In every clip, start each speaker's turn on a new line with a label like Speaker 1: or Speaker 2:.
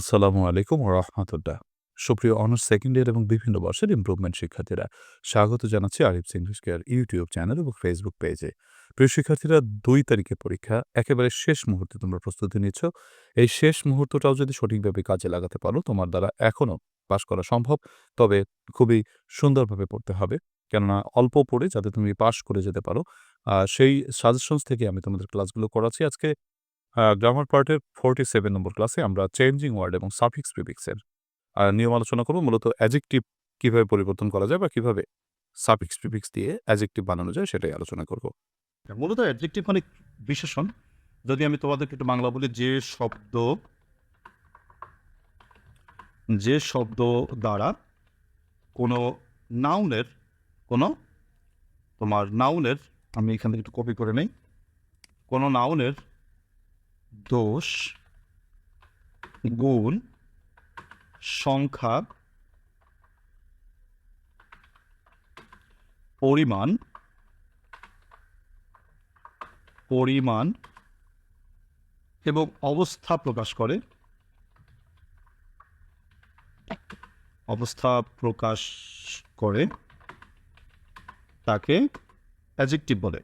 Speaker 1: আসসালামু আলাইকুম রাহমাতুল্লাহ। সুপ্রিয় অনার্স সেকেন্ড ইয়ার এবং বিভিন্ন বর্ষের ইমপ্রুভমেন্ট শিক্ষার্থীরা, স্বাগত জানাচ্ছি Arif English care YouTube channel এবং ফেসবুক পেজে। প্রিয় শিক্ষার্থীরা দুই তারিখের পরীক্ষা একেবারে শেষ মুহূর্তে তোমরা প্রস্তুতি নিচ্ছ। এই শেষ মুহূর্তটাও যদি সঠিকভাবে কাজে লাগাতে পারো, তোমার দ্বারা এখনও পাস করা সম্ভব। তবে খুবই সুন্দরভাবে পড়তে হবে। কেননা অল্প পড়ে যাতে তুমি পাস করে যেতে পারো, সেই সাজেশনস থেকে আমি তোমাদের ক্লাসগুলো করাচ্ছি। আজকে গ্রামার পার্টের 47 নম্বর ক্লাসে আমরা চেঞ্জিং ওয়ার্ড এবং সাফিক্স প্রিফিক্সের নিয়ম আলোচনা করব। মূলত অ্যাডজেক্টিভ কীভাবে পরিবর্তন করা যায় বা কীভাবে সাফিক্স প্রিফিক্স দিয়ে অ্যাডজেক্টিভ বানানো যায় সেটাই আলোচনা করব।
Speaker 2: মূলত অ্যাডজেক্টিভ মানে বিশেষণ। যদি আমি তোমাদেরকে একটু বাংলা বলি, যে শব্দ যে শব্দ দ্বারা কোনো নাউনের কোনো তোমার নাউনের আমি এখান থেকে একটু কপি করে নেই। কোনো নাউনের দোষ, গুণ, সংখ্যা পরিমাণ পরিমাণ এবং অবস্থা প্রকাশ করে অবস্থা প্রকাশ করে তাকে অ্যাডজেক্টিভ বলে।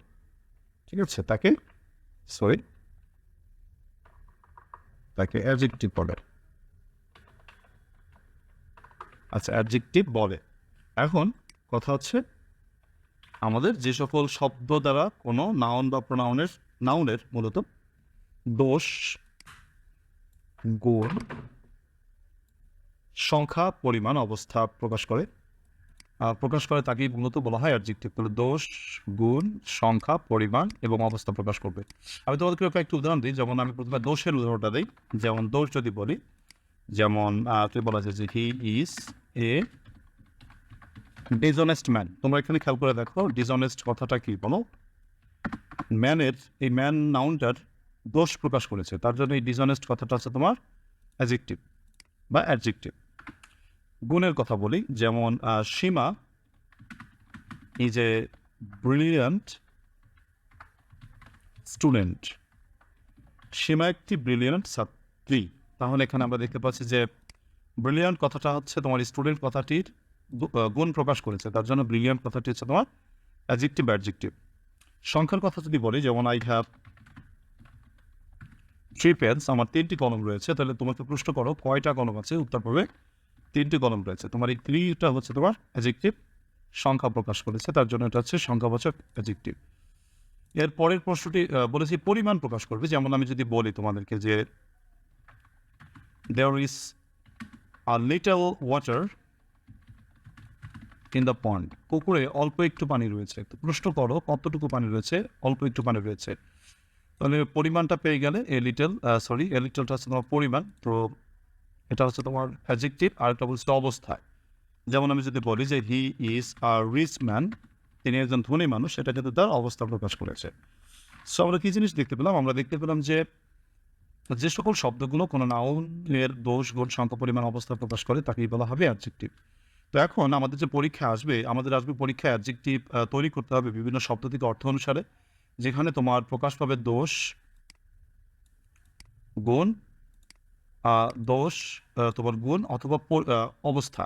Speaker 2: ঠিক আছে? তাকে সরি তাকে অ্যাডজেক্টিভ বলে। আচ্ছা অ্যাডজেক্টিভ বলে। এখন কথা হচ্ছে আমাদের যে সকল শব্দ দ্বারা কোনো নাউন বা প্রোনাউনের নাউনের মূলত দোষ, গুণ, সংখ্যা, পরিমাণ, অবস্থা প্রকাশ করে প্রকাশ করে তাকেই মূলত বলা হয় অ্যাডজেক্টিভ। তাহলে দোষ, গুণ, সংখ্যা, পরিমাণ এবং অবস্থা প্রকাশ করবে। আমি তোমাদেরকে কয়েকটি উদাহরণ দিই। যেমন আমি প্রথমে দোষের উদাহরণটা দিই যেমন দোষ যদি বলি, যেমন যদি বলা যায় যে he is a dishonest man. তোমরা এখানে খেয়াল করে দেখো ডিসঅনেস্ট কথাটা কি বলো? ম্যানের এই ম্যান নাউনটার দোষ প্রকাশ করেছে। তার জন্য এই ডিসঅনেস্ট কথাটা হচ্ছে তোমার অ্যাডজেক্টিভ বা অ্যাডজেক্টিভ। গুণের কথা বলি, যেমন Seema is a brilliant student. Seema একটি ব্রিলিয়ান্ট ছাত্রী। তাহলে এখানে আমরা দেখতে পাচ্ছি যে ব্রিলিয়ান্ট কথাটা হচ্ছে তোমার স্টুডেন্ট কথাটির গুণ প্রকাশ করেছে। তার জন্য ব্রিলিয়ান্ট কথাটি হচ্ছে তোমার অ্যাডজেক্টিভ বা অ্যাডজেক্টিভ। সংখ্যার কথা যদি বলি, যেমন আই হ্যাভ থ্রি পেন্স আমার তিনটি কলম রয়েছে। তাহলে তোমাকে প্রশ্ন করো, কয়টা কলম আছে? উত্তর পাবে ৩ টি কলম রয়েছে। তোমার এই 3 টা হচ্ছে তোমার অ্যাডজেক্টিভ সংখ্যা প্রকাশ করেছে। তার জন্য এটা হচ্ছে সংখ্যাবাচক অ্যাডজেক্টিভ। এর পরের প্রশ্নটি বলেছি পরিমাণ প্রকাশ করবে। যেমন আমি যদি বলি তোমাদেরকে যে there is a little water in the pond. পুকুরে অল্প একটু পানি রয়েছে। প্রশ্ন করো, কতটুকু পানি রয়েছে? অল্প একটু পানি রয়েছে। তাহলে পরিমাণটা পেয়ে গেলে এ লিটল সরি এ লিটলটা হচ্ছে তোমার পরিমাণ। তো এটা হচ্ছে তোমার অ্যাডজেক্টিভ আরেকটা বলছে অবস্থায়। যেমন আমি যদি বলি যে he is a rich man তিনি একজন ধনী মানুষ সেটা কিন্তু তার অবস্থা প্রকাশ করেছে। সো আমরা কি জিনিস দেখতে পেলাম? আমরা দেখতে পেলাম যে যে সকল শব্দগুলো কোনো নাউনের দোষ, গুণ, সংখ্যা, পরিমাণ, অবস্থা প্রকাশ করে তাকেই বলা হবে অ্যাডজেক্টিভ। তো এখন আমাদের যে পরীক্ষা আসবে, আমাদের আসবে পরীক্ষায় অ্যাডজেক্টিভ তৈরি করতে হবে বিভিন্ন শব্দ থেকে অর্থ অনুসারে। যেখানে তোমার প্রকাশ পাবে দোষ গুণ, দোষ তোমার গুণ অথবা অবস্থা।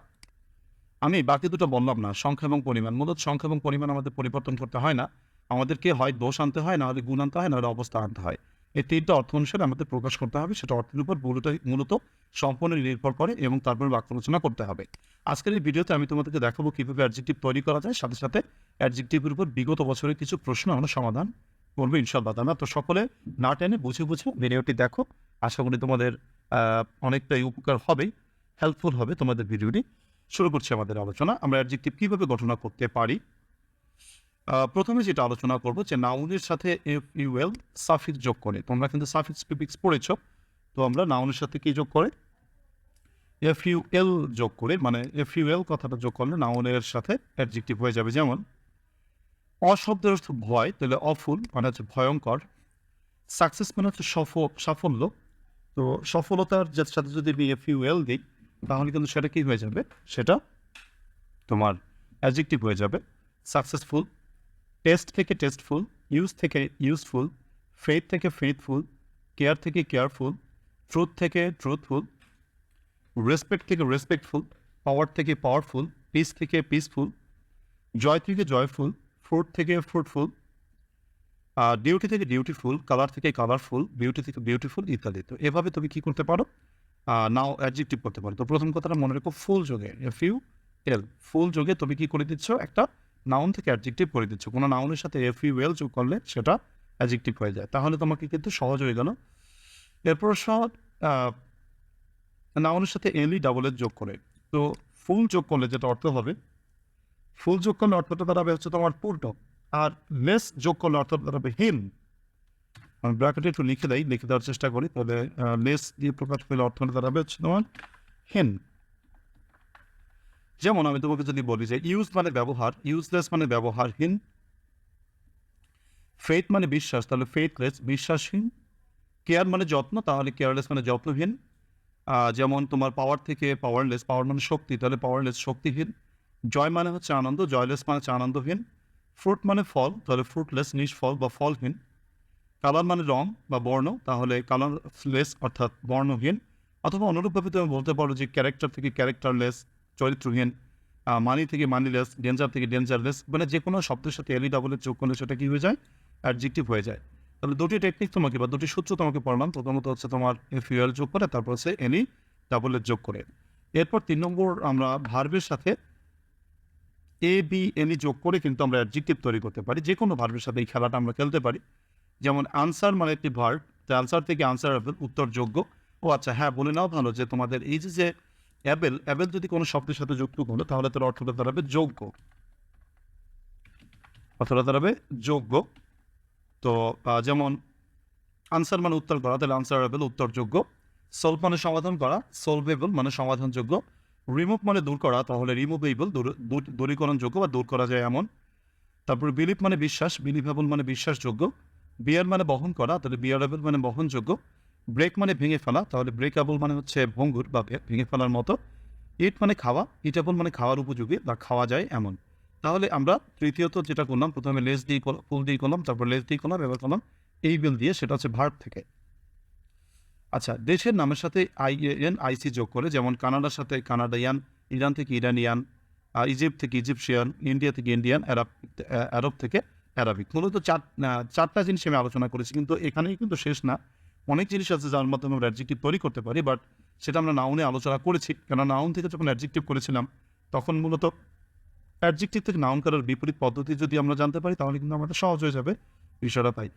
Speaker 2: আমি বাকি দুটো বললাম না সংখ্যা এবং পরিমাণ। মূলত সংখ্যা এবং পরিমাণ আমাদের পরিবর্তন করতে হয় না। আমাদেরকে হয় দোষ আনতে হয়, না হলে গুণ আনতে হয়, না হলে অবস্থা আনতে হয়। এই ৩ টা অর্থ অনুসারে আমাদের প্রকাশ করতে হবে। সেটা অর্থের উপর মূলতই মূলত সম্পূর্ণ নির্ভর করে এবং তারপরে বাক্য রচনা করতে হবে। আজকের এই ভিডিওতে আমি তোমাদেরকে দেখাবো কীভাবে অ্যাডজেক্টিভ তৈরি করা যায়। সাথে, সাথে অ্যাডজেক্টিভের উপর বিগত বছরের কিছু প্রশ্ন আমরা সমাধান করব ইনশাআল্লাহ তাআলা। তো সকলে না টেনে বুঝে, বুঝে ভিডিওটি দেখো। আশা করি তোমাদের অনেকটাই উপকার হবে, হেল্পফুল হবে তোমাদের ভিডিওটি। শুরু করছি আমাদের আলোচনা। আমরা অ্যাডজেক্টিভ কীভাবে গঠন করতে পারি? প্রথমে যেটা আলোচনা করব যে নাউনের সাথে এফইউএল সাফিক্স যোগ করে। তোমরা কিন্তু সাফিক্স প্রিফিক্স পড়েছ। তো আমরা নাউনের সাথে কি যোগ করে? এফইউএল যোগ করে মানে এফইউএল কথাটা যোগ করলে নাউনের সাথে অ্যাডজেক্টিভ হয়ে যাবে। যেমন অ শব্দের অর্থ ভয়, তাহলে অফুল মানে হচ্ছে ভয়ঙ্কর। সাকসেস মানে হচ্ছে সফ সাফল্য। তো সফলতার সাথে যদি আমি এফইউএল দিই তাহলে কিন্তু সেটা কি হয়ে যাবে? সেটা তোমার অ্যাজেক্টিভ হয়ে যাবে। সাকসেসফুল, টেস্ট থেকে টেস্টফুল, ইউজ থেকে ইউজফুল, ফেইথ থেকে ফেইথফুল, কেয়ার থেকে কেয়ারফুল, ট্রুথ থেকে ট্রুথফুল, রেসপেক্ট থেকে রেসপেক্টফুল পাওয়ার থেকে পাওয়ারফুল পিস থেকে পিসফুল জয় থেকে জয়ফুল ফ্রুট থেকে ফ্রুটফুল ডিউটি থেকে ডিউটিফুল কালার থেকে কালারফুল বিউটি থেকে বিউটিফুল ইত্যাদি। তো এভাবে তুমি কী করতে পারো? নাও অ্যাডজেক্টিভ করতে পারো। তো প্রথম কথাটা মনে রেখো ফুল যোগে এফ ইউ এল ফুল যোগে তুমি কী করে দিচ্ছ? একটা নাউন থেকে অ্যাডজেক্টিভ করে দিচ্ছ। কোনো নাউনের সাথে এফ ইউ এল যোগ করলে সেটা অ্যাডজেক্টিভ হয়ে যায়। তাহলে তোমাকে কিন্তু সহজ হয়ে গেল। এরপর সহজ নাউনের সাথে এলই ডাবল এর যোগ করে। তো ফুল যোগ করলে যেটা অর্থ হবে ফুল যোগ করলে অর্থটা দাঁড়াবে হচ্ছে তোমার পূর্ণ। আর লেস যোগ করলে অর্থ দাঁড়াবে হীন আমি ব্র্যাকেটে একটু লিখে দেয় লিখে দেওয়ার চেষ্টা করি, তাহলে লেস দিয়ে প্রকাশ পেলে অর্থটা দাঁড়াবে হচ্ছে তোমার হীন যেমন আমি তোমাকে যদি বলি যে ইউজ মানে ব্যবহার ইউজলেস মানে ব্যবহারহীন ফেথ মানে বিশ্বাস, তাহলে ফেথলেস বিশ্বাসহীন। কেয়ার মানে যত্ন, তাহলে কেয়ারলেস মানে যত্নহীন। যেমন তোমার পাওয়ার থেকে পাওয়ারলেস পাওয়ার মানে শক্তি, তাহলে পাওয়ারলেস শক্তিহীন। জয় মানে হচ্ছে আনন্দ জয়লেস মানে হচ্ছে আনন্দহীন। ফ্রুট মানে ফল, তাহলে ফ্রুটলেস নিষ্ফল বা ফলহীন। কালার মানে রং বা বর্ণ, তাহলে কালারলেস অর্থাৎ বর্ণহীন। অথবা অনুরূপভাবে তুমি বলতে পারো যে ক্যারেক্টার থেকে ক্যারেক্টারলেস চরিত্রহীন মানি থেকে মানিলেস ডেঞ্জার থেকে ডেঞ্জারলেস মানে যে কোনো শব্দের সাথে এলি ডাবলের যোগ করলে সেটা কী হয়ে যায়? অ্যাডজেক্টিভ হয়ে যায়। তাহলে দুটি টেকনিক তোমাকে বা দুটি সূত্র তোমাকে পড়লাম। প্রথমত হচ্ছে তোমার ফিউয়েল যোগ করে, তারপর হচ্ছে এনি ডাবলের যোগ করে। এরপর তিন নম্বর আমরা ভার্বের সাথে এ বি এনি যোগ করে কিন্তু আমরা অ্যাডজেক্টিভ তৈরি করতে পারি। যে কোনো ভার্বের সাথে এই খেলাটা আমরা খেলতে পারি। যেমন আনসার মানে একটি ভার্ব আনসার থেকে আনসার উত্তর যোগ্য। ও আচ্ছা হ্যাঁ বলে নাও ভালো যে তোমাদের এই যে যে অ্যাবেল অ্যাবেল যদি কোনো শব্দের সাথে যুক্ত করল, তাহলে তার অর্থটা দাঁড়াবে যোগ্য। অর্থটা দাঁড়াবে যোগ্য। তো যেমন আনসার মানে উত্তর করা, তাহলে আনসারেবল উত্তরযোগ্য সলভ মানে সমাধান করা সলভেবল মানে সমাধানযোগ্য। রিমুভ মানে দূর করা, তাহলে রিমুভেবল দূরীকরণযোগ্য বা দূর করা যায় এমন। তারপর বিলিভ মানে বিশ্বাস বিলিভেবল মানে বিশ্বাসযোগ্য। বিয়ার মানে বহন করা, তাহলে বিয়ারেবল মানে বহনযোগ্য। ব্রেক মানে ভেঙে ফেলা, তাহলে ব্রেকএবল মানে হচ্ছে ভঙ্গুর বা ভেঙে ফেলার মতো। ইট মানে খাওয়া ইটেবল মানে খাওয়ার উপযোগী বা খাওয়া যায় এমন। তাহলে আমরা তৃতীয়ত যেটা করলাম, প্রথমে লেস দিয়ে ফুল দিয়ে করলাম তারপর লেস দিয়ে করলাম এবার করলাম এই বিল দিয়ে, সেটা হচ্ছে ভার্ব থেকে। আচ্ছা দেশের নামের সাথে আই এন আইসি যোগ করে, যেমন কানাডার সাথে কানাডিয়ান, ইরান থেকে ইরানিয়ান ইজিপ্ট থেকে ইজিপশিয়ান, ইন্ডিয়া থেকে ইন্ডিয়ান, অ্যারাব আরব থেকে অ্যারাবিক। মূলত চার চারটা জিনিস আমি আলোচনা করেছি, কিন্তু এখানেই কিন্তু শেষ না। অনেক জিনিস আছে যার মাধ্যমে আমরা অ্যাডজেক্টিভ তৈরি করতে পারি বাট সেটা আমরা নাউনে আলোচনা করেছি কেন নাউন থেকে যখন অ্যাডজেক্টিভ করেছিলাম, তখন মূলত অ্যাডজেক্টিভ থেকে নাউন করার বিপরীত পদ্ধতি যদি আমরা জানতে পারি, তাহলে কিন্তু আমাদের সহজ হয়ে যাবে। বিষয়টা তাই।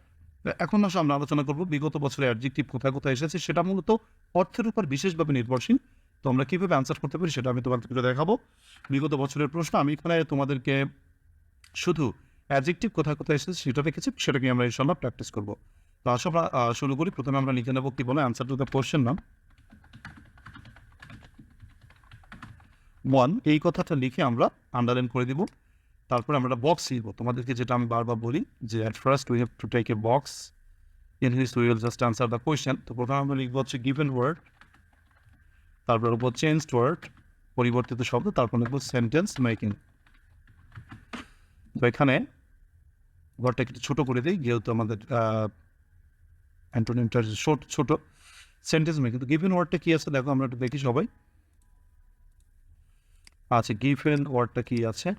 Speaker 2: এখন আসলে আমরা আলোচনা করব বিগত বছরে অ্যাডজেক্টিভ কোথায় কোথায় এসেছে, সেটা মূলত অর্থের উপর বিশেষভাবে নির্ভরশীল। তো আমরা কীভাবে অ্যান্সার করতে পারি সেটা আমি তোমাদেরকে দেখাবো। বিগত বছরের প্রশ্ন, আমি এখানে তোমাদেরকে শুধু অ্যাডজেক্টিভ কোথায় কোথায় এসেছে সেটা রেখেছি সেটাকে আমরা ইনশাল্লাহ প্র্যাকটিস করব। তো আসো, আমরা শুরু করি। প্রথমে আমরা লিখে নেব কি বলে অ্যান্সার টু দ্য কোশ্চেন নাম। ওয়ান এই কথাটা লিখে আমরা আন্ডারলাইন করে দিব। তারপরে আমরা একটা বক্স লিখব তোমাদেরকে যেটা আমি বারবার বলি যে at first we have to take a box in his we will just answer the question তো প্রথমে আমরা লিখব হচ্ছে গিভেন ওয়ার্ড তারপর লিখব চেঞ্জ ওয়ার্ড পরিবর্তিত শব্দ, তারপর লিখব সেন্টেন্স মেকিং তো এখানে ঘরটা একটু ছোটো করে দিই, যেহেতু আমাদের অ্যান্টোনিমটা ছোট, ছোটো। সেন্টেন্স মেকিং তো গিভেন ওয়ার্ডটা কী আছে? দেখো আমরা একটু দেখি সবাই। আচ্ছা গিভেন ওয়ার্ডটা কী আছে?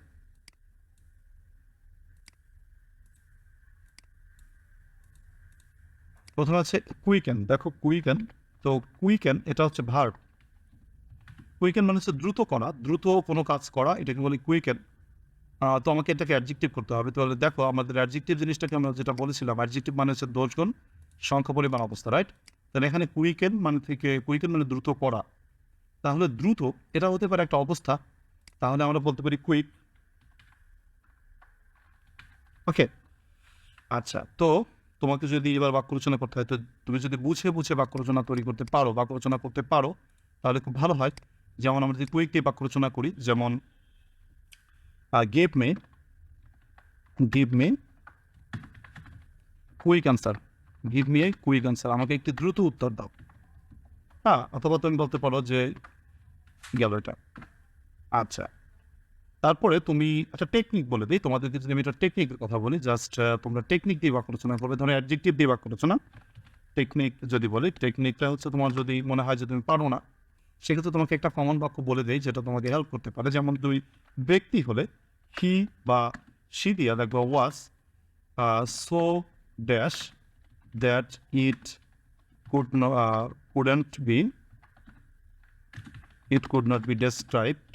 Speaker 2: প্রথমে আছে কুইকেন দেখো কুইকেন তো কুইকেন এটা হচ্ছে ভার্ব কুইকেন মানে হচ্ছে দ্রুত করা, দ্রুত কোনো কাজ করা, এটাকে বলি কুইকেন তো আমাকে এটাকে অ্যাডজেক্টিভ করতে হবে। তাহলে দেখো আমাদের অ্যাডজেক্টিভ জিনিসটাকে আমরা যেটা বলেছিলাম অ্যাডজেক্টিভ মানে হচ্ছে দোষগুণ সংখ্যা, পরিমাণ, অবস্থা রাইট তাহলে এখানে কুইকেন মানে থেকে কুইকেন মানে দ্রুত করা। তাহলে দ্রুত, এটা হতে পারে একটা অবস্থা। তাহলে আমরা বলতে পারি কুইক ওকে আচ্ছা তো তোমাকে যদি এবার বাক্য রচনা করতে হয়, তো তুমি যদি বুঝে বুঝে বাক্য রচনা তৈরি করতে পারো, বাক্য রচনা করতে পারো, তাহলে খুব ভালো হয়। যেমন আমরা যদি দিয়ে বাক্য রচনা করি, যেমন gave me give me quick answer give me a quick answer আমাকে একটি দ্রুত উত্তর দাও। হ্যাঁ অথবা তুমি বলতে পারো যে, গেল এটা। আচ্ছা। তারপরে তুমি একটা টেকনিক বলে দিই তোমাদেরকে যদি আমি একটা টেকনিকের কথা বলি জাস্ট তোমরা টেকনিক দিয়ে বাক্য রচনা করবে, ধরো অ্যাডজেক্টিভ দিয়ে বাক্য রচনা। টেকনিক যদি বলি টেকনিকটা হচ্ছে তোমার যদি মনে হয় যে তুমি পারো না, সেক্ষেত্রে তোমাকে একটা কমন বাক্য বলে দেয় যেটা তোমাকে হেল্প করতে পারে। যেমন দুই, ব্যক্তি হলে হি বা সি দিয়া দেখব was so dash that it could couldn't be it could not be described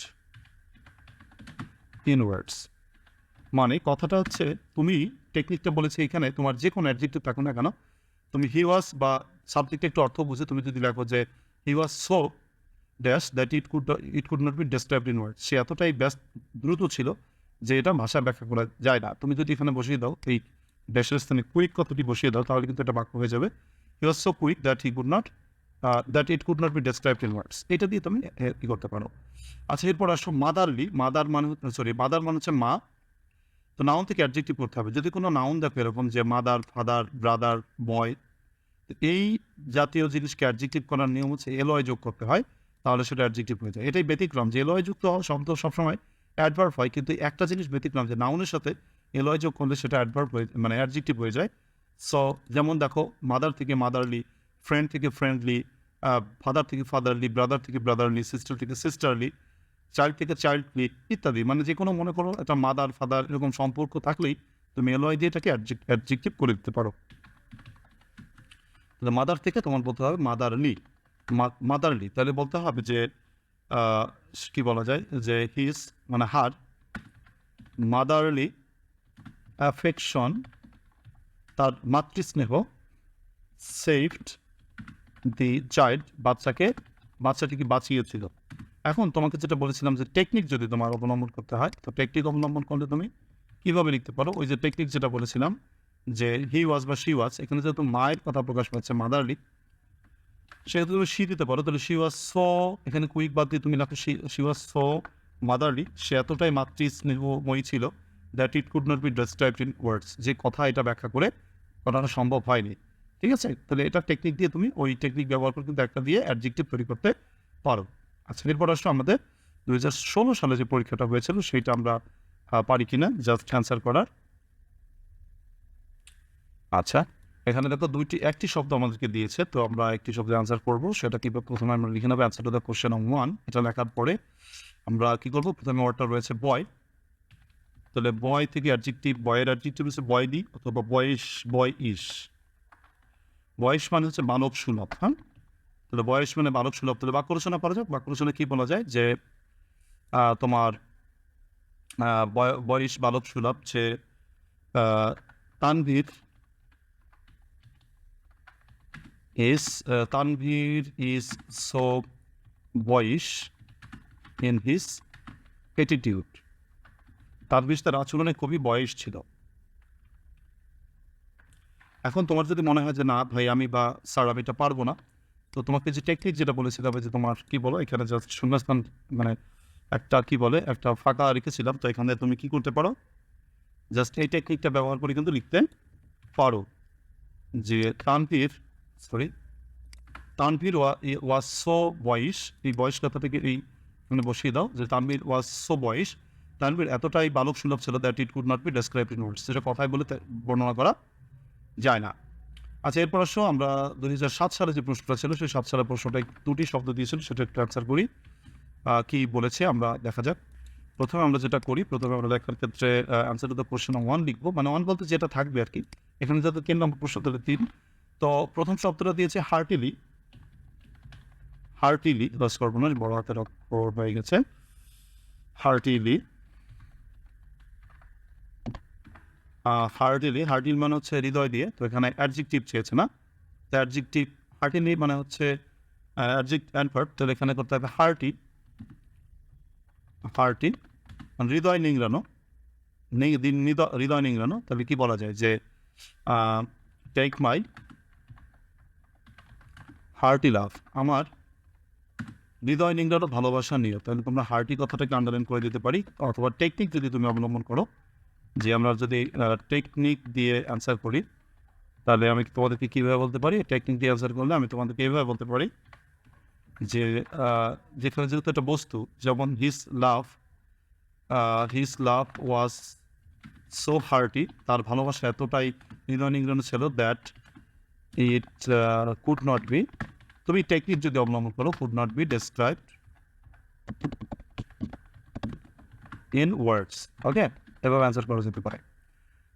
Speaker 2: in words মানে কথাটা হচ্ছে, তুমি টেকনিকটা বলেছে এখানে, তোমার যে কোনো অ্যাডজেক্টিভ থাকো না কেন, তুমি হি ওয়াজ বা সাবজেক্টে একটু অর্থ বুঝে তুমি যদি লেখো যে he was so dash that it could it could not be described in word সে এতটাই ব্যস্ত, দ্রুত ছিল যে এটা ভাষা ব্যাখ্যা করা যায় না। তুমি যদি এখানে বসিয়ে দাও, এই ড্যাশের স্থানে কুইক কতটি বসিয়ে দাও, তাহলে কিন্তু এটা বাক্য হয়ে যাবে। He was so quick that he could not that it could not be described in words এটা দিয়ে তুমি কি করতে পারো। আচ্ছা এরপর আসো মাদারলি মাদার মানে সরি মাদার মানে হচ্ছে মা। তো নাউন থেকে অ্যাডজেক্টিভ করতে হবে। যদি কোনো নাউন দেখো এরকম যে মাদার ফাদার ব্রাদার বয় এই জাতীয় জিনিসকে অ্যাডজেক্টিভ করার নিয়ম হচ্ছে এলয় যোগ করতে হয়, তাহলে সেটা অ্যাডজেক্টিভ হয়ে যায়। এটাই ব্যতিক্রম, যে এলয় যুক্ত শব্দ সবসময় অ্যাডভার্ব হয়, কিন্তু একটা জিনিস ব্যতিক্রম যে নাউনের সাথে এলয় যোগ করলে সেটা অ্যাডভার্ব হয়ে মানে অ্যাডজেক্টিভ হয়ে যায়। সো যেমন দেখো মাদার থেকে মাদারলি ফ্রেন্ড থেকে ফ্রেন্ডলি ফাদার থেকে ফাদারলি ব্রাদার থেকে ব্রাদারলি সিস্টার থেকে সিস্টারলি চাইল্ড থেকে চাইল্ডলি ইত্যাদি। মানে যে কোনো মনে করো, একটা মাদার ফাদার এরকম সম্পর্ক থাকলেই তুমি এলওয়াই দিয়ে এটাকে অ্যাডজেক্টিভ করে দিতে পারো। তাহলে মাদার থেকে তোমার বলতে হবে মাদারলি মাদারলি তাহলে বলতে হবে যে কি বলা যায়? যে হিজ মানে হার মাদারলি অ্যাফেকশন তার মাতৃস্নেহ সেফড দি চাইল্ড বাচ্চাকে, বাচ্চাটিকে বাঁচিয়েছিল। এখন তোমাকে যেটা বলেছিলাম যে টেকনিক যদি তোমার অবলম্বন করতে হয়, তো টেকনিক অবলম্বন করলে তুমি কীভাবে লিখতে পারো? ওই যে টেকনিক যেটা বলেছিলাম যে হি ওয়াজ বা শি ওয়াজ এখানে যেহেতু মায়ের কথা প্রকাশ পাচ্ছে মাদারলি সেহেতু তুমি শি দিতে পারো, তাহলে শি ওয়াজ সো এখানে কুইক বাদ দিয়ে তুমি লেখো শি ওয়াজ সো মাদারলি সে এতটাই মাতৃ স্নেহময়ী ছিল that it could not be described in words যে কথা এটা ব্যাখ্যা করে করানো সম্ভব হয়নি। ঠিক আছে? তাহলে এটা টেকনিক দিয়ে তুমি ওই টেকনিক ব্যবহার করে কিন্তু একটা দিয়ে অ্যাডজেক্টিভ তৈরি করতে পারো। আচ্ছা এরপর আসলে আমাদের দু হাজার ষোলো সালে যে পরীক্ষাটা হয়েছিল, সেইটা আমরা পারি কিনা? জাস্ট অ্যান্সার করার। আচ্ছা এখানে দেখো দুইটি, একটি শব্দ আমাদেরকে দিয়েছে, তো আমরা একটি শব্দে আনসার করব। সেটা কি প্রথমে আমরা লিখে নেব answer to the question one এটা লেখার পরে আমরা কি করব? প্রথমে ওয়ার্ডটা রয়েছে বয় তাহলে বয় থেকে অ্যাডজেক্টিভ বয়ের অ্যাডজেক্টিভ হচ্ছে বয় দি, অথবা বয়স বয় ইস বয়স মানে হচ্ছে মানব সুলভ হ্যাঁ? তাহলে বয়স মানে বালক সুলভ। তাহলে বাক্য রচনা করা যাক। বাক্য রচনা কি বলা যায়? যে তোমার বয়- বয়স বালক সুলভ, যে Tanvir is Tanvir Tanvir so boyish in his attitude. Tanvir তার আচরণে খুবই বয়স ছিল। এখন তোমার যদি মনে হয় যে, না ভাই, আমি বা স্যার, আমি এটা পারব না, তো তোমাকে যে টেকনিক যেটা বলেছিলাম যে, তোমার কি বলো, এখানে জাস্ট শূন্যস্থান মানে একটা কি বলে, একটা ফাঁকা রেখেছিলাম, তো এখানে তুমি কি করতে পারো? জাস্ট এই টেকনিকটা ব্যবহার করে কিন্তু লিখতে পারো। যে Tanvir sorry Tanvir was so বয়স, এই বয়স কথা থেকে এই মানে বসিয়ে দাও, যে তানভীর ওয়াজ সো বয়স, তানভীর এতটাই বালক সুলভ ছিল that it could not be describe in words যেটা কথায় বলে বর্ণনা করা। যায় না। আচ্ছা এরপর আসো, আমরা দু হাজার সাত সালে যে প্রশ্নটা ছিল, সেই সাত সালের প্রশ্নটা দুটি শব্দ দিয়েছিল, সেটা একটু অ্যান্সার করি। কি বলেছে, আমরা দেখা যাক। প্রথমে আমরা যেটা করি, প্রথমে আমরা লেখার ক্ষেত্রে answer to the question one লিখব। মানে ওয়ান বলতে যেটা থাকবে আর কি। এখানে যাতে তিন নম্বর প্রশ্ন তাহলে তিন। তো প্রথম শব্দটা দিয়েছে হার্টিলি। হার্টিলি, দশ করব না বড় হাতের হয়ে গেছে। হার্টিলি। হার্টিলি হার্টিল মানে হচ্ছে হৃদয় দিয়ে, তো এখানে অ্যাডজেক্টিভ চেয়েছে না। তো হার্টিলি মানে হচ্ছে অ্যাডজেক্ট অ্যানফার্ট তাহলে এখানে করতে হবে হার্টি হার্টি মানে হৃদয় নিংড়ানো হৃদয় নিংড়ানো, তাহলে কি বলা যায় যে টেক মাই হার্টি লাভ আমার হৃদয় নিংড়ানো ভালোবাসা নিয়ে তাহলে তোমরা হার্টি কথাটাকে আন্ডারলাইন করে দিতে পারি, অথবা টেকনিক যদি তুমি অবলম্বন করো যে আমরা যদি টেকনিক দিয়ে অ্যান্সার করি, তাহলে আমি তোমাদেরকে কীভাবে বলতে পারি? টেকনিক দিয়ে অ্যান্সার করলে আমি তোমাদেরকে এইভাবে বলতে পারি যে যেখানে যেহেতু একটা বস্তু, যেমন হিস লাভ হিস লাভ ওয়াজ সো হার্টি তার ভালোবাসা এতটাই নিংড়ানো ছিল that it could not be তুমি টেকনিক যদি অবলম্বন করো could not be describe in words okay এভাবে অ্যান্সার করা যেতে পারে।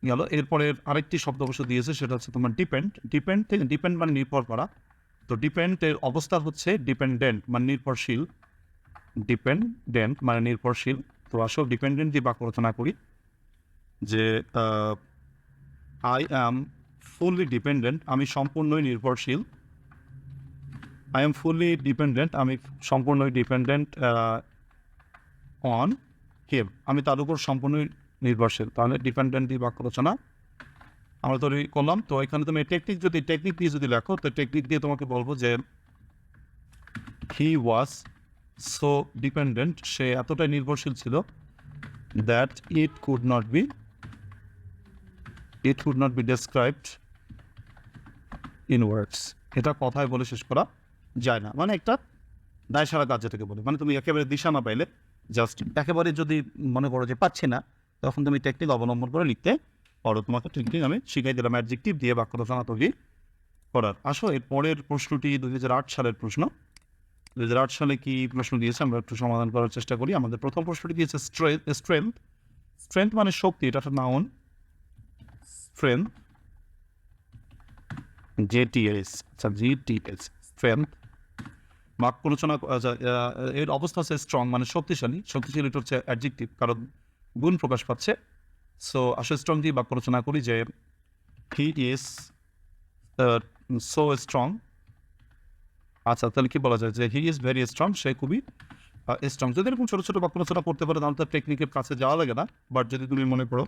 Speaker 2: গেল এরপরের আরেকটি শব্দ অবশ্য দিয়েছে, সেটা হচ্ছে তোমার ডিপেন্ড ডিপেন্ড থেকে ডিপেন্ড মানে নির্ভর করা। তো ডিপেন্ডের অবস্থা হচ্ছে ডিপেন্ডেন্ট মানে নির্ভরশীল। ডিপেন্ডেন্ট মানে নির্ভরশীল। তো আসল ডিপেন্ডেন্ট দিয়ে বাক্য রচনা করি। যে আই অ্যাম ফুললি ডিপেন্ডেন্ট আমি সম্পূর্ণই নির্ভরশীল। আই এম ফুললি ডিপেন্ডেন্ট আমি সম্পূর্ণই ডিপেন্ডেন্ট অন হিম আমি তার উপর সম্পূর্ণই নির্ভরশীল। তাহলে ডিপেন্ডেন্ট দিয়ে বাক্য রচনা আমরা তৈরি করলাম। তো এখানে তুমি টেকনিক যদি টেকনিক দিয়ে যদি লেখো, তো টেকনিক দিয়ে তোমাকে বলব যে হি ওয়াজ সো ডিপেন্ডেন্ট সে এতটাই নির্ভরশীল ছিল that it could not be it could not be described in words এটা কথায় বলে শেষ করা যায় না। মানে একটা দায় সারা কাজ যেটাকে বলে। মানে তুমি একেবারে দিশা না পাইলে জাস্ট একেবারে যদি মনে করো যে পাচ্ছি না তখন তুমি টেকনিক অবলম্বন করে লিখতে পারো। তোমাকে টেকনিক আমি শিখাই দিলাম অ্যাডজেক্টিভ দিয়ে বাক্য রচনা তৈরি করার। আসো এর পরের প্রশ্নটি দুই হাজার আট সালের প্রশ্ন। দুই হাজার আট সালে কি প্রশ্ন দিয়েছে? আমরা একটু সমাধান করার চেষ্টা করি। আমাদের প্রথম প্রশ্নটি দিয়েছে স্ট্রেংথ স্ট্রেংথ মানে শক্তি এটা একটা নাউন স্ট্রেংথ জেটিএস আচ্ছা জিটিএস স্ট্রেংথ বাক্য রচনা আচ্ছা, এর অবস্থা হচ্ছে স্ট্রং মানে শক্তিশালী। শক্তিশালী হচ্ছে অ্যাডজেক্টিভ কারণ গুণ প্রকাশ পাচ্ছে। সো আসলে স্ট্রং দিয়ে বাক্য রচনা করি যে হি ইজ সো স্ট্রং আচ্ছা তাহলে কি বলা যায় যে হি ইজ ভেরি স্ট্রং সে খুবই স্ট্রং যদি এরকম ছোটো ছোটো বাক্য রচনা করতে পারো, তাহলে তো টেকনিকের কাছে যাওয়া লাগে না। বাট যদি তুমি মনে করো,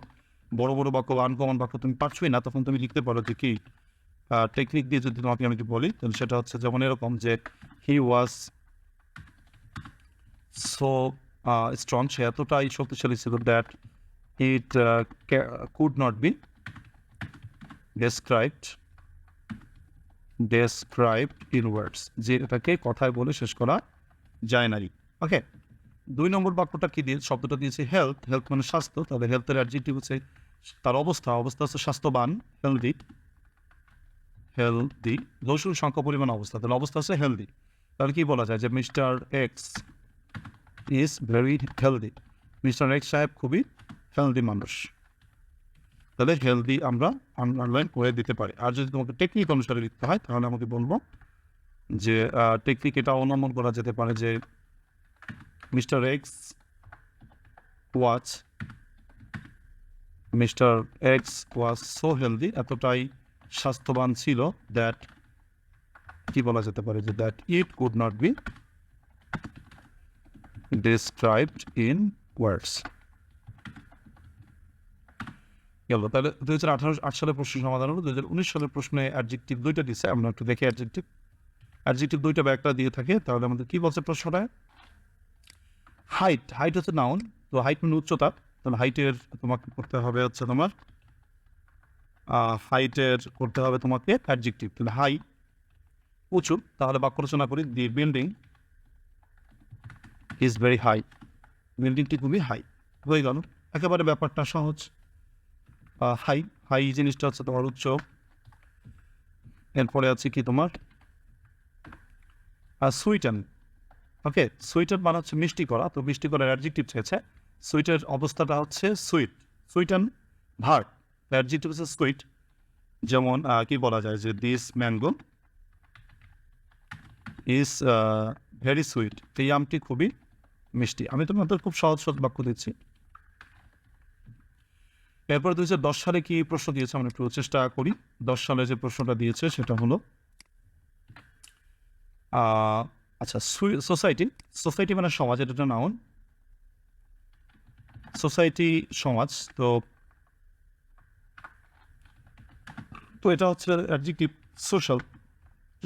Speaker 2: বড় বড় বাক্য আনকমন বাক্য তুমি পারছোই না, তখন তুমি লিখতে পারো যে কি টেকনিক দিয়ে যদি তোমাকে আমি বলি, তাহলে সেটা হচ্ছে যেমন এরকম যে হি ওয়াজ সো স্ট্রং সে এতটাই শক্তিশালী ছিল that it could not be described described in words যে এটাকে কথায় বলে শেষ করা যায় না ওকে দুই নম্বর বাক্যটা কি দিয়ে? শব্দটা দিয়েছে হেলথ হেলথ মানে স্বাস্থ্য। তাদের হেলথের অ্যাডজেক্টিভ হচ্ছে তার অবস্থা। অবস্থা হচ্ছে স্বাস্থ্যবান হেলদি হেলদি লসুন সংখ্যা পরিমাণ অবস্থা। তাহলে অবস্থা হচ্ছে হেলদি তাহলে কি বলা যায়? যে Mister X is very healthy Mister X সাহেব খুবই হেলদি মানুষ। তাহলে হেলদি আমরা আন্ডারলাইন করে দিতে পারি। আর যদি তোমাকে টেকনিক অনুসারে লিখতে হয়, তাহলে আমাকে বলব যে টেকনিক এটা অবলম্বন করা যেতে পারে যে Mister X watch Mister X was so healthy এতটাই স্বাস্থ্যবান ছিল দ্যাট কি বলা যেতে পারে যে that it could not be described in words গেল তাহলে দুই হাজার আঠারো, আট সালের প্রশ্ন সমাধান হলো। দুই হাজার উনিশ সালের প্রশ্নে অ্যাডজেক্টিভ দুইটা দিচ্ছে আমরা একটু দেখি অ্যাডজেক্টিভ অ্যাডজেক্টিভ দুইটা ব্যাগটা দিয়ে থাকে, তাহলে আমাদের কি বলছে প্রশ্নটা? হাইট হাইট হচ্ছে নাউন তো হাইট মানে উচ্চতা। তাহলে হাইটের তোমাকে করতে হবে হচ্ছে তোমার হাইটের করতে হবে তোমাকে অ্যাডজেক্টিভ তাহলে হাই উঁচু, তাহলে বাক্য রচনা করি the building is very high বিল্ডিংটি খুবই হাই হয়ে গেল। একেবারে ব্যাপারটা সহজ। হাই হাই জিনিসটা হচ্ছে তোমার উচ্চ। এরপরে আছে কি তোমার? সুইটেন ওকে সুইটার মানে হচ্ছে মিষ্টি করা। তো মিষ্টি করার অ্যাডজেক্টিভ চেয়েছে। সুইটের অবস্থাটা হচ্ছে সুইট সুইটেন ভার্ট অ্যাডজেক্টিভ হচ্ছে সুইট যেমন কি বলা যায় যে this mango is very sweet এই আমটি খুবই মিষ্টি। আমি তোমাদের খুব সহজ সহজ বাক্য দিচ্ছি। এরপর দুই দশ সালে কি প্রশ্ন দিয়েছে? আমরা একটু চেষ্টা করি। দশ সালে যে প্রশ্নটা দিয়েছে, সেটা হলো আচ্ছা সোসাইটি সোসাইটি মানে সমাজ, এটা একটা নাউন সোসাইটি, সমাজ, তো তো এটা হচ্ছে অ্যাডজেক্টিভ সোশ্যাল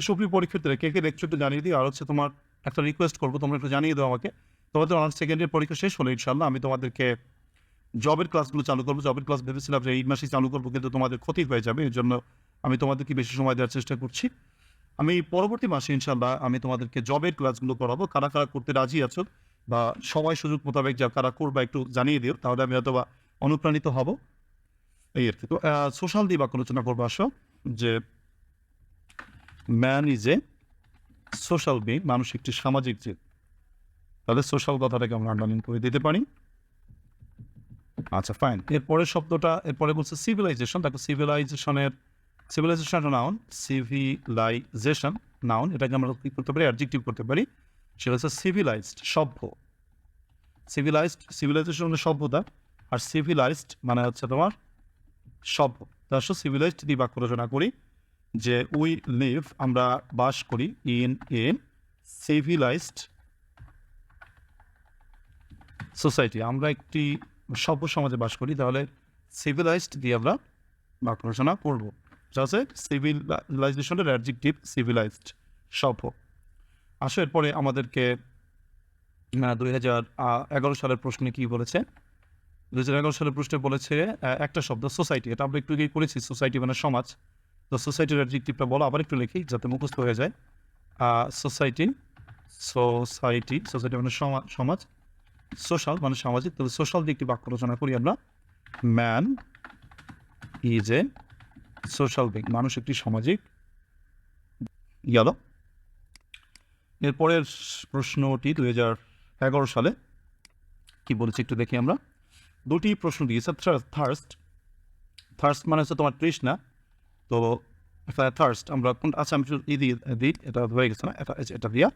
Speaker 2: সুপ্রিম পরীক্ষার্থীরা কে কে একটু জানিয়ে দিই আর হচ্ছে তোমার একটা রিকোয়েস্ট করব, তোমরা একটু জানিয়ে দাও আমাকে। তোমাদের অনার্স সেকেন্ড ইয়ার পরীক্ষা শেষ হলো ইনশাল্লাহ আমি তোমাদেরকে জবের ক্লাসগুলো চালু করব। জবের ক্লাস ভেবেছিলাম যে এই মাসেই চালু করব, কিন্তু তোমাদের ক্ষতি হয়ে যাবে, এর জন্য আমি তোমাদেরকে বেশি সময় দেওয়ার চেষ্টা করছি। আমি পরবর্তী মাসে ইনশাল্লাহ আমি তোমাদেরকে জবের ক্লাসগুলো করাবো। কারা কারা করতে রাজি আছো বা সময় সুযোগ মোতাবেক যা কারা করবা একটু জানিয়ে দিও, তাহলে আমি হয়তো অনুপ্রাণিত হব। এই আর কি। তো সোশ্যাল দিয়ে বাক্য আলোচনা করব, আসো। যে man is a social being মানুষ একটি সামাজিক জীব তাহলে সোশ্যাল কথাটাকে আমরা আন্ডারলাইন করে দিতে পারি। আচ্ছা ফাইন এরপরের শব্দটা, এরপরে বলছে সিভিলাইজেশন দেখো সিভিলাইজেশনের সিভিলাইজেশন নাউন সিভিলাইজেশন নাউন এটাকে আমরা কি করতে পারি? অ্যাডজেক্টিভ করতে পারি। সেটা হচ্ছে সিভিলাইজড সভ্য। সিভিলাইজড সিভিলাইজেশন মানে সভ্যতা। আর সিভিলাইজড মানে হচ্ছে তোমার সভ্য। তার সিভিলাইজড দিয়ে বাক্য রচনা করি, যে উই লিভ আমরা বাস করি ইন ইন সিভিলাইজড সোসাইটি, আমরা একটি সভ্য সমাজে বাস করি, তাহলে সিভিলাইজড দিয়ে আমরা বাক্য রচনা করব। যা আছে সিভিলাইজেশনের অ্যাডজেক্টিভ সিভিলাইজড সভ্য। আসো, এরপরে আমাদেরকে দুই হাজার এগারো সালের প্রশ্নে কি বলেছে? দুই হাজার এগারো সালের প্রশ্নে বলেছে একটা শব্দ সোসাইটি এটা আমরা একটু আগেই করেছি সোসাইটি মানে সমাজ। তো সোসাইটির অ্যাডজেক্টিভটা বলো, আবার একটু লিখি, যাতে মুখস্থ হয়ে যায়। সোসাইটি সোসাইটি সোসাইটি মানে সমা- সমাজ। সোশ্যাল মানে সামাজিক, তাহলে সোশ্যাল দিয়ে একটি বাক্য রচনা করি আমরা। Man is a social being মানুষ একটি সামাজিক। গেল এরপরের প্রশ্নটি দুই হাজার এগারো সালে, কি বলেছে একটু দেখি আমরা। দুটি প্রশ্ন দিয়েছে থার্স্ট থার্স্ট মানে হচ্ছে তোমার তৃষ্ণা। তো থার্স্ট আমরা কোন আচ্ছা আমি দিই, এটা হয়ে গেছে না? এটা এটা দিয়া।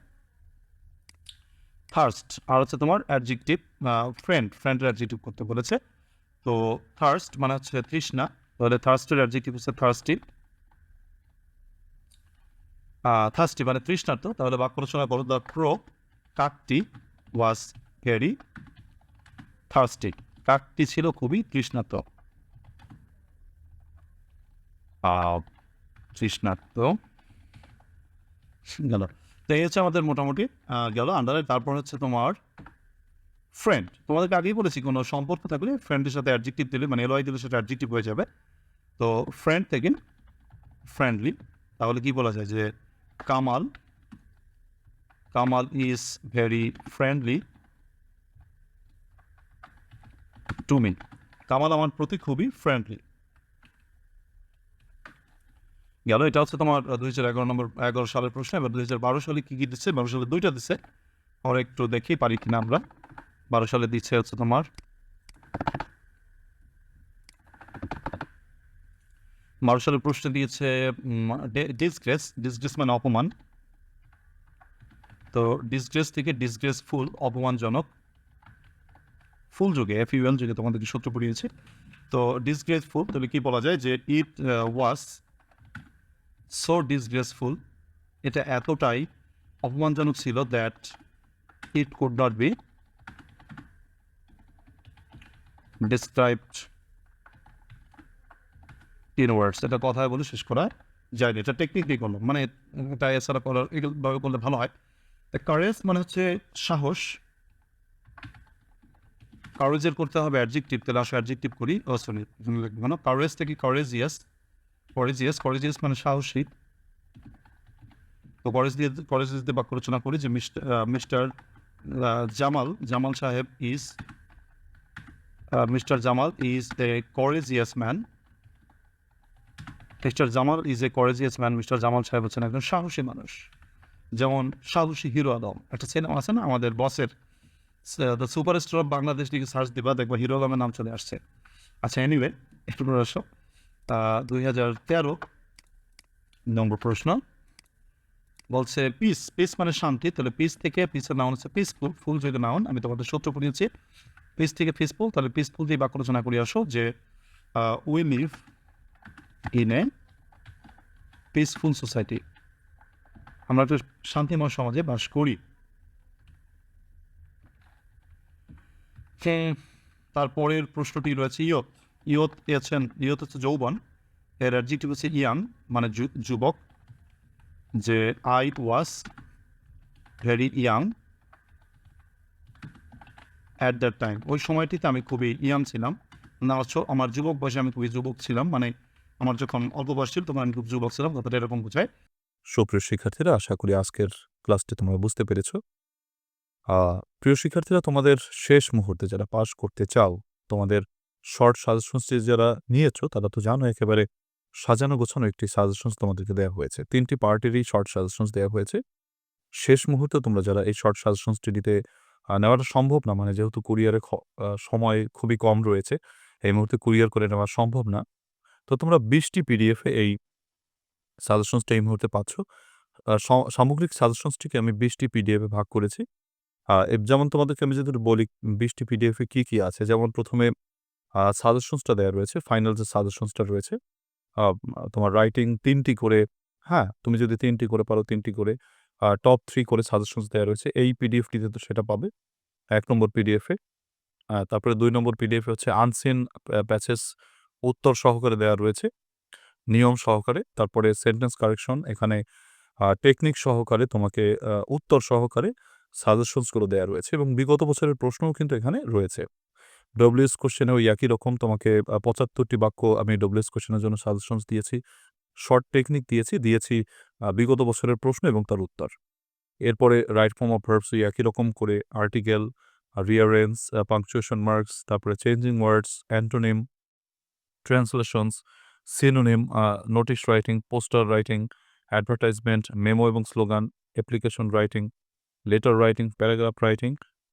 Speaker 2: থার্স্ট আর হচ্ছে তোমার অ্যাডজেক্টিভ ফ্রেন্ড ফ্রেন্ডের অ্যাডজেক্টিভ করতে বলেছে। তো থার্স্ট মানে হচ্ছে তৃষ্ণা তাহলে থার্স্টের অ্যাডজেক্টিভ হচ্ছে থার্স্টি থার্স্টি মানে তৃষ্ণার্ত তাহলে বাক্য রচনা করো দ্য ক্রো কাকটি ওয়াজ ভেরি থার্স্টি কাকটি ছিল খুবই তৃষ্ণার্ত। আহ, তৃষ্ণার্ত। গেল। তো এই হচ্ছে আমাদের মোটামুটি গেল আন্ডারে তারপর হচ্ছে তোমার ফ্রেন্ড তোমাদেরকে আগেই বলেছি, কোনো সম্পর্ক থাকলে ফ্রেন্ডের সাথে অ্যাডজেক্টিভ দিলে মানে এলওয়াই দিলে সেটা অ্যাডজেক্টিভ হয়ে যাবে। তো ফ্রেন্ড থেকে ফ্রেন্ডলি তাহলে কি বলা যায় যে Kamal Kamal is very friendly to me Kamal আমার প্রতি খুবই ফ্রেন্ডলি গেল, এটা হচ্ছে তোমার দুই হাজার এগারো নম্বর, এগারো সালের প্রশ্ন, এবার দুই হাজার বারো সালে কী কী দিচ্ছে? বারো সালে দুইটা দিচ্ছে। আর একটু দেখি, পারি কিনা আমরা। বারো সালে দিচ্ছে হচ্ছে তোমার, বারো সালের প্রশ্ন দিয়েছে ডিসগ্রেস ডিসগ্রেস মানে অপমান। তো ডিসগ্রেস থেকে ডিসগ্রেসফুল অপমানজনক, ফুল যুগে এফ ইউএল যুগে তোমাদেরকে সূত্র পড়িয়েছে। তো ডিসগ্রেসফুল তাহলে কি বলা যায়? যে ইট ওয়াজ সো ডিসগ্রেসফুল এটা এতটাই অপমানজনক ছিল that it could not be described in words এটা কথায় বলে শেষ করা যায় না এটা টেকনিক দিয়ে করলাম মানে এটা এছাড়া করার, এগুলোভাবে করলে ভালো হয়। কারেজ মানে হচ্ছে সাহস। কারেজের করতে হবে অ্যাডজেক্টিভ তাহলে আসো অ্যাডজেক্টিভ করি। ও কারেজ থেকে করেজিয়াস করেজিয়াস করেজিয়াস মানে সাহসী। তো দিয়ে দিয়ে বাক্য রচনা করি যে মিস্টার জামাল জামাল সাহেব is Mister Jamal is a courageous man Mister Jamal is a courageous man Mister Jamal সাহেব হচ্ছেন একজন সাহসী মানুষ। যেমন সাহসী হিরো আলম একটা সিনেমা আছে না? আমাদের বসের the super star of Bangladesh লিখে সার্চ দিবা, দেখবা হিরো আলমের নাম চলে আসছে। আচ্ছা এনিওয়ে একটু প্রশ্ন দুই হাজার তেরো নম্বর প্রশ্ন। বলছে পিস পিস মানে শান্তি। তাহলে পিস থেকে পিসের নাউন হচ্ছে পিসফুল ফুল যদি নাউন আমি তোমাদের সূত্র পড়িয়েছি পিস থেকে পিসফুল তাহলে পিসফুল দিয়ে বাক্য রচনা করে আসো যে we live in a peaceful society আমরা একটা শান্তিময় সমাজে বাস করি। হ্যাঁ, তারপরের প্রশ্নটি রয়েছে ইয়ত ইয়ত আছেন ইয়ত হচ্ছে যৌবন। এর অ্যাডজেক্টিভ হচ্ছে ইয়াং মানে যুবক, যে I was very young at that time ওই সময়টিতে আমি খুবই ইয়াং ছিলাম। না হচ্ছে আমার যুবক বয়সে আমি খুবই যুবক ছিলাম মানে আমার যখন অল্প বয়স ছিল তখন আমি খুব যুবক ছিলাম, কথাটা এরকম বোঝায়।
Speaker 1: সুপ্রিয় শিক্ষার্থীরা, আশা করি আজকের ক্লাসটি তোমরা বুঝতে পেরেছ। প্রিয় শিক্ষার্থীরা, তোমাদের শেষ মুহূর্তে যারা পাস করতে চাও, তোমাদের শর্ট সাজেশনস যারা নিয়েছো তারা তো জানো একেবারে সাজানো গোছানো একটি সাজেশনস তোমাদেরকে দেওয়া হয়েছে তিনটি পার্টিরই শর্ট সাজেশনস দেওয়া হয়েছে শেষ মুহূর্তে তোমরা যারা এই শর্ট সাজেশনসটি নিতে নেওয়াটা সম্ভব না মানে যেহেতু কুরিয়ারে সময় খুবই কম রয়েছে। এই মুহূর্তে কুরিয়ার করে নেওয়া সম্ভব না। তো তোমরা বিশটি পিডিএফে এই সাজেশনসটা এই মুহূর্তে পাচ্ছ। সামগ্রিক সাজেশনসটিকে আমি বিশটি পিডিএফে ভাগ করেছি। যেমন তোমাদেরকে আমি যদি বলি বিশটি পিডিএফে কি, কি আছে? যেমন ১ম এ আ সাজেশনসটা দেওয়া রয়েছে। ফাইনাল যে সাজেশনসটা রয়েছে। তোমার রাইটিং তিনটি করে হ্যাঁ, তুমি যদি তিনটি করে পারো তিনটি করে টপ থ্রি করে সাজেশনস দেওয়া রয়েছে। এই পিডিএফটিতে তো সেটা পাবে। এক নম্বর পিডিএফে। তারপরে দুই নম্বর পিডিএফে হচ্ছে আনসিন প্যাচেস উত্তর সহকারে দেয়া রয়েছে। নিয়ম সহকারে। তারপরে সেন্টেন্স কারেকশন এখানে টেকনিক সহকারে তোমাকে উত্তর সহকারে সাজেশনসগুলো দেয়া রয়েছে এবং বিগত বছরের প্রশ্নও কিন্তু এখানে রয়েছে। ডব্লিউএস কোয়েশ্চেনে ওই একই রকম তোমাকে পঁচাত্তরটি বাক্য আমি ডব্লিউএস কোয়েশ্চেনের জন্য সাজেশনস দিয়েছি। শর্ট টেকনিক দিয়েছি, দিয়েছি বিগত বছরের প্রশ্ন এবং তার উত্তর। এরপরে রাইট ফর্ম অফ ভার্বস একই রকম করে আর্টিকেল, রিয়ারেন্স, পাংচুয়েশন মার্কস, তারপরে changing words, antonym, translations, synonym, notice writing, poster writing, advertisement, memo এবং slogan, application writing, letter writing, paragraph writing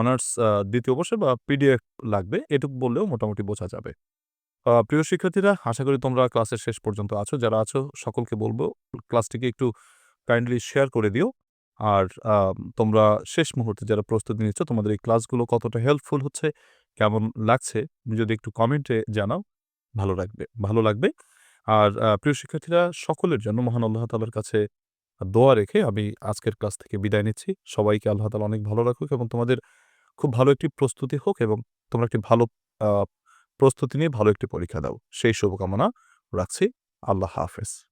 Speaker 1: honours ২য় বর্ষে বা পিডিএফ লাগবে এটুকু বললেও মোটামুটি বোঝা যাবে। প্রিয় শিক্ষার্থীরা আশা করি তোমরা ক্লাসের শেষ পর্যন্ত আছো। যারা আছো সকলকে বলব ক্লাসটিকে একটু কাইন্ডলি শেয়ার করে দিও। আর তোমরা শেষ মুহূর্তে যারা প্রস্তুতি নিচ্ছ তোমাদের এই ক্লাসগুলো কতটা হেল্পফুল হচ্ছে, কেমন লাগছে যদি একটু কমেন্টে জানাও ভালো লাগবে ভালো লাগবে। আর প্রিয় শিক্ষার্থীরা সকলের জন্য মহান আল্লাহ তালার কাছে দোয়া রেখে আমি আজকের ক্লাস থেকে বিদায় নিচ্ছি। সবাইকে আল্লাহ তাআলা অনেক ভালো রাখুক এবং তোমাদের খুব ভালো একটি প্রস্তুতি হোক এবং তোমরা একটি ভালো প্রস্তুতি নিয়ে ভালো একটি পরীক্ষা দাও। সেই শুভকামনা রাখছি। আল্লাহ হাফেজ।